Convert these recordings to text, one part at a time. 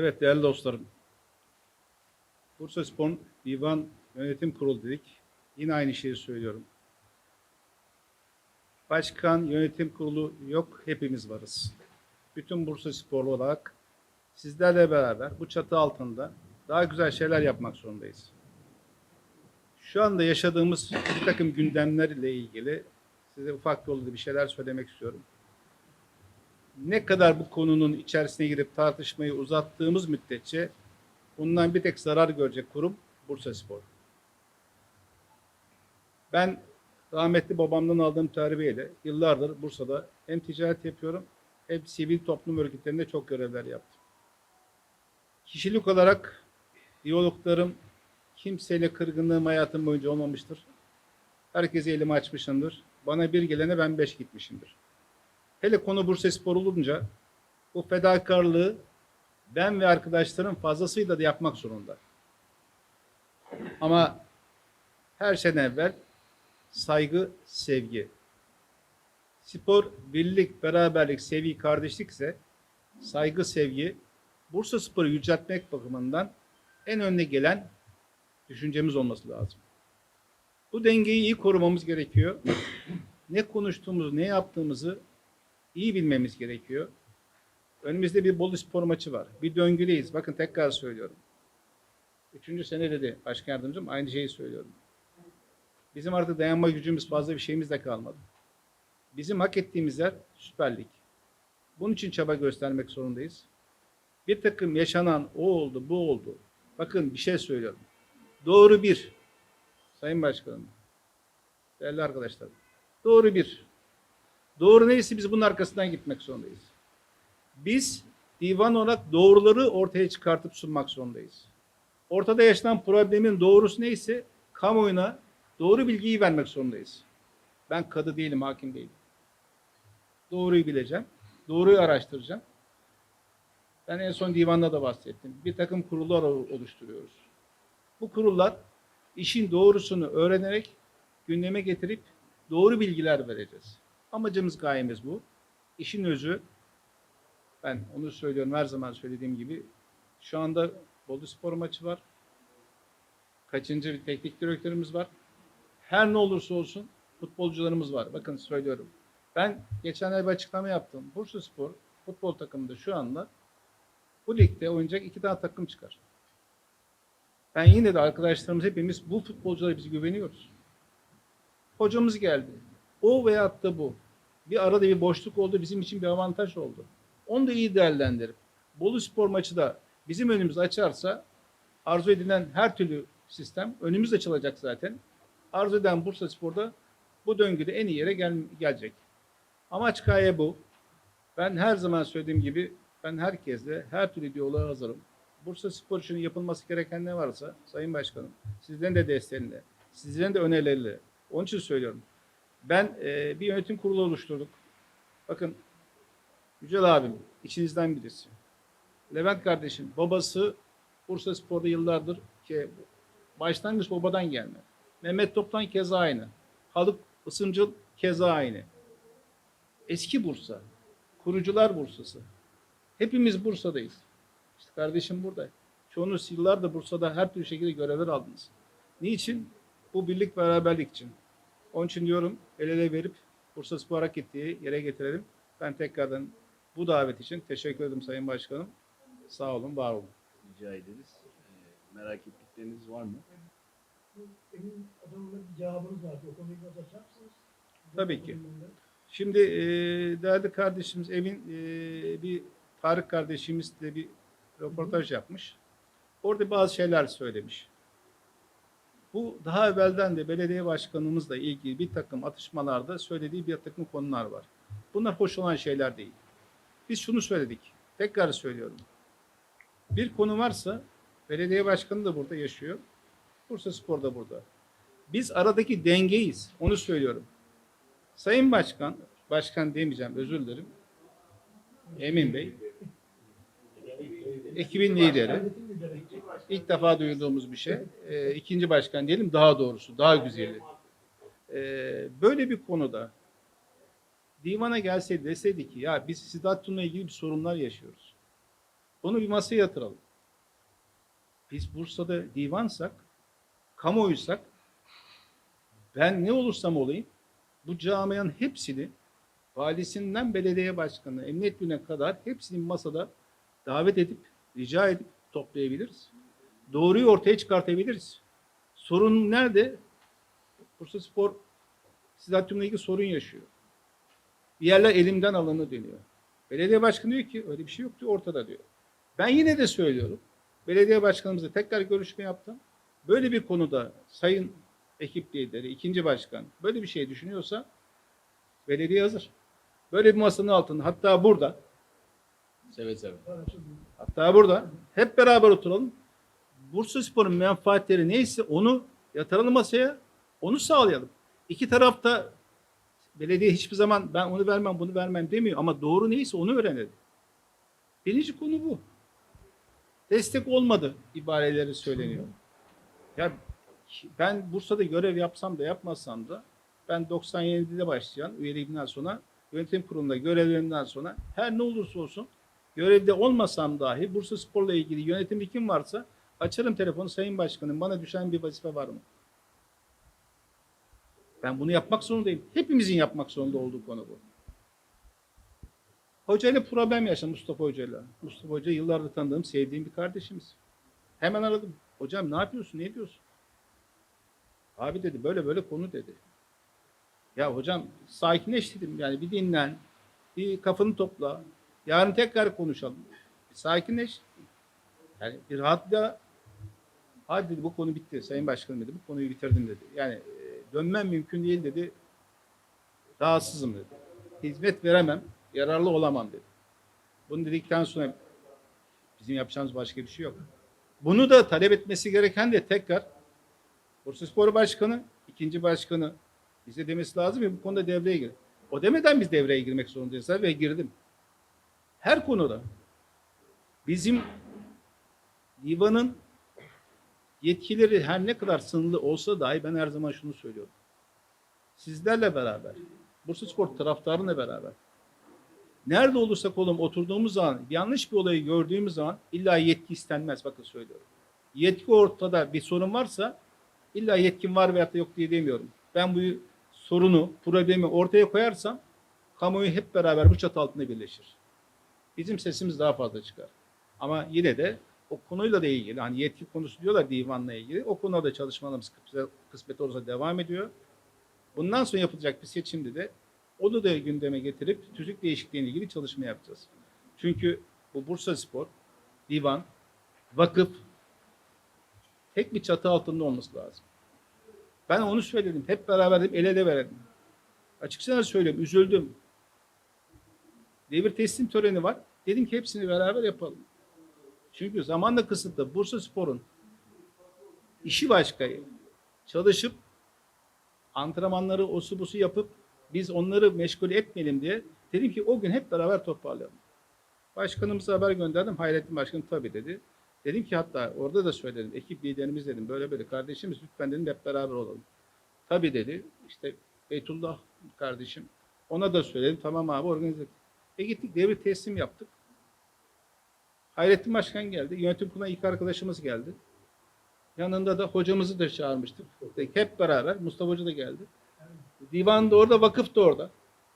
Evet değerli dostlarım. Bursa Spor'un Divan Yönetim Kurulu dedik. Yine aynı şeyi söylüyorum. Başkan, yönetim kurulu yok, hepimiz varız. Bütün Bursa Sporlu olarak sizlerle beraber bu çatı altında daha güzel şeyler yapmak zorundayız. Şu anda yaşadığımız bir takım gündemlerle ilgili size ufak yolda bir şeyler söylemek istiyorum. Ne kadar bu konunun içerisine girip tartışmayı uzattığımız müddetçe bundan bir tek zarar görecek kurum Bursa Spor. Ben rahmetli babamdan aldığım terbiyeyle yıllardır Bursa'da hem ticaret yapıyorum hem sivil toplum örgütlerinde çok görevler yaptım. Kişilik olarak diyaloglarım kimseyle kırgınlığım hayatım boyunca olmamıştır. Herkese elimi açmışımdır. Bana bir gelene ben beş gitmişimdir. Hele konu Bursa Spor olunca bu fedakarlığı ben ve arkadaşlarım fazlasıyla da yapmak zorunda. Ama her şeyden evvel saygı, sevgi. Spor, birlik, beraberlik, sevgi, kardeşlikse saygı, sevgi Bursa Spor'u yüceltmek bakımından en önüne gelen düşüncemiz olması lazım. Bu dengeyi iyi korumamız gerekiyor. Ne konuştuğumuzu, ne yaptığımızı iyi bilmemiz gerekiyor. Önümüzde bir Bolu Spor maçı var. Bir döngüdeyiz. Bakın tekrar söylüyorum. Üçüncü sene dedi başkan yardımcım. Aynı şeyi söylüyorum. Bizim artık dayanma gücümüz fazla bir şeyimiz de kalmadı. Bizim hak ettiğimiz yer Süper Lig. Bunun için çaba göstermek zorundayız. Bir takım yaşanan o oldu, bu oldu. Bakın bir şey söylüyorum. Doğru bir. Sayın Başkanım. Değerli arkadaşlar. Doğru bir. Doğru neyse biz bunun arkasından gitmek zorundayız. Biz divan olarak doğruları ortaya çıkartıp sunmak zorundayız. Ortada yaşanan problemin doğrusu neyse kamuoyuna doğru bilgiyi vermek zorundayız. Ben kadı değilim, hakim değilim. Doğruyu bileceğim. Doğruyu araştıracağım. Ben en son divanda da bahsettim. Bir takım kurullar oluşturuyoruz. Bu kurullar işin doğrusunu öğrenerek gündeme getirip doğru bilgiler vereceğiz. Amacımız gayemiz bu. İşin özü ben onu söylüyorum her zaman söylediğim gibi şu anda Bolu Spor maçı var. Kaçıncı bir teknik direktörümüz var. Her ne olursa olsun futbolcularımız var. Bakın söylüyorum. Ben geçen ay bir açıklama yaptım. Bursa Spor futbol takımında şu anda bu ligde oynayacak iki tane takım çıkar. Ben yine de arkadaşlarımız hepimiz bu futbolculara biz güveniyoruz. Hocamız geldi. O veyahut da bu. Bir arada bir boşluk oldu. Bizim için bir avantaj oldu. Onu da iyi değerlendirip Bolu Spor maçı da bizim önümüz açarsa arzu edilen her türlü sistem önümüz açılacak zaten. Arzu eden Bursa Spor'da bu döngüde en iyi yere gel gelecek. Amaç gaye bu. Ben her zaman söylediğim gibi ben herkesle her türlü diyaloğa hazırım. Bursa Spor için yapılması gereken ne varsa Sayın Başkanım sizlerin de desteğiyle, sizlerin de önerileriyle. Onun için söylüyorum. Ben e, bir yönetim kurulu oluşturduk. Bakın Yücel abim içinizden birisi. Levent kardeşim babası Bursa Spor'da yıllardır ki başlangıç babadan gelme. Mehmet Toptan keza aynı. Haluk Isımcıl keza aynı. Eski Bursa. Kurucular Bursa'sı. Hepimiz Bursa'dayız. İşte kardeşim burada. Çoğunuz yıllardır Bursa'da her türlü şekilde görevler aldınız. Niçin? Bu birlik beraberlik için. Onun için diyorum el ele verip Bursa Spor hak ettiği yere getirelim. Ben tekrardan bu davet için teşekkür ederim Sayın Başkanım. Sağ olun, var olun. rica ederiz. Ee, merak ettikleriniz var mı? Benim bir cevabınız vardı. O konuyu biraz açar mısınız? Tabii ki. Şimdi e, değerli kardeşimiz Evin e, bir Tarık kardeşimizle bir röportaj yapmış. Orada bazı şeyler söylemiş. Bu daha evvelden de belediye başkanımızla ilgili bir takım atışmalarda söylediği bir takım konular var. Bunlar hoş olan şeyler değil. Biz şunu söyledik. Tekrar söylüyorum. Bir konu varsa belediye başkanı da burada yaşıyor. Bursa Spor da burada. Biz aradaki dengeyiz. Onu söylüyorum. Sayın Başkan, Başkan demeyeceğim özür dilerim. Emin Bey, ekibin lideri. İlk defa duyduğumuz bir şey. Ee, ikinci başkan diyelim daha doğrusu, daha güzeli. Ee, böyle bir konuda divana gelseydi deseydi ki ya biz Sidattun'la ilgili bir sorunlar yaşıyoruz. Bunu bir masaya yatıralım. Biz Bursa'da divansak, kamuoyuysak ben ne olursam olayım bu camianın hepsini valisinden belediye başkanı, emniyet müdürüne kadar hepsini masada davet edip, rica edip toplayabiliriz. Doğruyu ortaya çıkartabiliriz. Sorun nerede? Bursa Spor stadyumla ilgili sorun yaşıyor. Bir yerler elimden alını dönüyor. Belediye başkanı diyor ki öyle bir şey yok diyor ortada diyor. Ben yine de söylüyorum. Belediye başkanımızla tekrar görüşme yaptım. Böyle bir konuda sayın ekip lideri, ikinci başkan böyle bir şey düşünüyorsa belediye hazır. Böyle bir masanın altında hatta burada Seve seve. Hatta burada hep beraber oturalım. Bursa Spor'un menfaatleri neyse onu yatıralım masaya. Onu sağlayalım. İki tarafta belediye hiçbir zaman ben onu vermem bunu vermem demiyor ama doğru neyse onu öğrenelim. Birinci konu bu. Destek olmadı ibareleri söyleniyor. Ya ben Bursa'da görev yapsam da yapmasam da ben 97'de başlayan üyeliğimden sonra yönetim kurulunda görevlerimden sonra her ne olursa olsun görevde olmasam dahi Bursa Spor'la ilgili yönetimde kim varsa açarım telefonu Sayın Başkanım bana düşen bir vazife var mı? Ben bunu yapmak zorundayım. Hepimizin yapmak zorunda olduğu konu bu. Hocayla problem yaşadım Mustafa Hoca'yla. Mustafa Hoca yıllardır tanıdığım, sevdiğim bir kardeşimiz. Hemen aradım. Hocam ne yapıyorsun, ne diyorsun? Abi dedi böyle böyle konu dedi. Ya hocam sakinleş dedim yani bir dinlen, bir kafanı topla. Yarın tekrar konuşalım. Bir sakinleş. Yani bir rahatla. Hadi dedi bu konu bitti Sayın Başkanım dedi. Bu konuyu bitirdim dedi. Yani e, dönmem mümkün değil dedi. Rahatsızım dedi. Hizmet veremem, yararlı olamam dedi. Bunu dedikten sonra bizim yapacağımız başka bir şey yok. Bunu da talep etmesi gereken de tekrar Bursaspor Başkanı, ikinci başkanı bize demesi lazım ya bu konuda devreye gir. O demeden biz devreye girmek zorundayız ve girdim. Her konuda bizim divanın yetkileri her ne kadar sınırlı olsa dahi ben her zaman şunu söylüyorum. Sizlerle beraber, Bursaspor taraftarıyla beraber nerede olursak olalım oturduğumuz zaman yanlış bir olayı gördüğümüz zaman illa yetki istenmez bakın söylüyorum. Yetki ortada bir sorun varsa illa yetkin var veyahut da yok diye demiyorum. Ben bu sorunu, problemi ortaya koyarsam kamuoyu hep beraber bu çatı altında birleşir. Bizim sesimiz daha fazla çıkar. Ama yine de o konuyla da ilgili hani yetki konusu diyorlar divanla ilgili o konuda da çalışmalarımız kısmet, olursa devam ediyor. Bundan sonra yapılacak bir seçimde de onu da gündeme getirip tüzük değişikliğine ilgili çalışma yapacağız. Çünkü bu Bursa Spor, divan, vakıf tek bir çatı altında olması lazım. Ben onu söyledim. Hep beraber el ele verelim. Açıkçası söylüyorum. Üzüldüm. Devir teslim töreni var. Dedim ki hepsini beraber yapalım. Çünkü zamanla kısıtlı. Bursa Spor'un işi başka. Çalışıp antrenmanları osu busu yapıp biz onları meşgul etmeyelim diye dedim ki o gün hep beraber toparlayalım. Başkanımıza haber gönderdim. Hayrettin Başkanım tabii dedi. Dedim ki hatta orada da söyledim. Ekip liderimiz dedim. Böyle böyle kardeşimiz lütfen dedim hep beraber olalım. Tabii dedi. İşte Beytullah kardeşim. Ona da söyledim. Tamam abi organize. E gittik devir teslim yaptık. Hayrettin Başkan geldi. Yönetim kuruluna ilk arkadaşımız geldi. Yanında da hocamızı da çağırmıştık. Hep beraber. Mustafa Hoca da geldi. Divan da orada, vakıf da orada.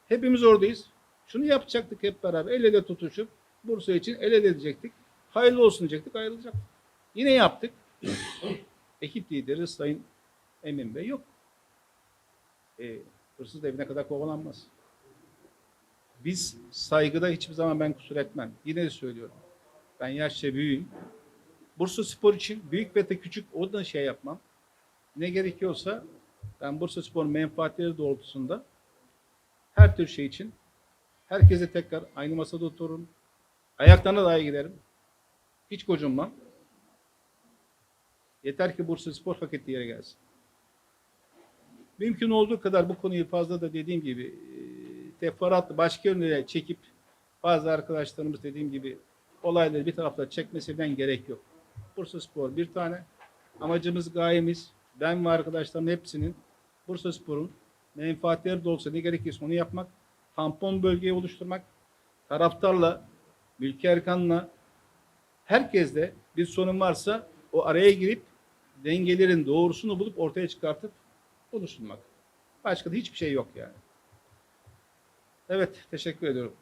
Hepimiz oradayız. Şunu yapacaktık hep beraber. El ele tutuşup Bursa için el ele edecektik. Hayırlı olsun diyecektik, ayrılacaktık. Yine yaptık. Ekip lideri Sayın Emin Bey yok. E, hırsız evine kadar kovalanmaz. Biz saygıda hiçbir zaman ben kusur etmem. Yine de söylüyorum. Ben yaşça büyüğüm. Bursa Spor için büyük ve de küçük o da şey yapmam. Ne gerekiyorsa ben Bursa Spor menfaatleri doğrultusunda her tür şey için herkese tekrar aynı masada otururum. Ayaklarına dahi giderim. Hiç gocunmam. Yeter ki Bursa Spor hak ettiği yere gelsin. Mümkün olduğu kadar bu konuyu fazla da dediğim gibi teferruatlı başka yönlere çekip bazı arkadaşlarımız dediğim gibi olayları bir tarafta çekmesinden gerek yok. Bursa Spor bir tane. Amacımız, gayemiz, ben ve arkadaşlarım hepsinin Bursa Spor'un menfaatleri de olsa ne gerekirse onu yapmak, tampon bölgeyi oluşturmak, taraftarla, Mülki Erkan'la, Herkeste bir sorun varsa o araya girip dengelerin doğrusunu bulup ortaya çıkartıp oluşturmak. Başka da hiçbir şey yok yani. Evet, teşekkür ediyorum.